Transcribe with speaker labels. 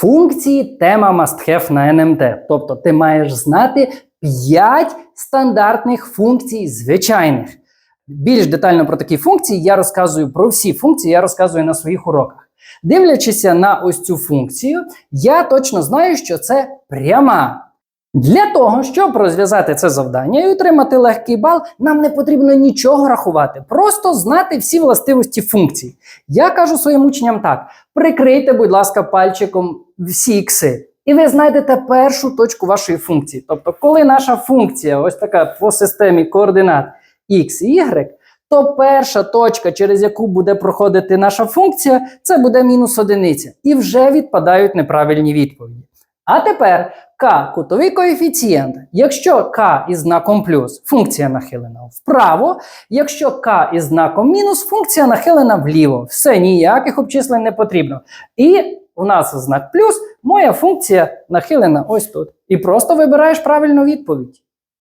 Speaker 1: Функції тема must have на НМТ. Тобто ти маєш знати 5 стандартних функцій звичайних. Більш детально про такі функції я розказую про всі функції, я розказую на своїх уроках. Дивлячися на ось цю функцію, я точно знаю, що це пряма. Для того, щоб розв'язати це завдання і отримати легкий бал, нам не потрібно нічого рахувати, просто знати всі властивості функцій. Я кажу своїм учням так: прикрийте, будь ласка, пальчиком всі ікси. І ви знайдете першу точку вашої функції. Тобто, коли наша функція, ось така по системі координат x і y, то перша точка, через яку буде проходити наша функція, це буде мінус одиниця. І вже відпадають неправильні відповіді. А тепер К кутовий коефіцієнт. Якщо К із знаком плюс, функція нахилена вправо. Якщо К із знаком мінус, функція нахилена вліво. Все, ніяких обчислень не потрібно. І у нас знак плюс, моя функція нахилена ось тут. І просто вибираєш правильну відповідь.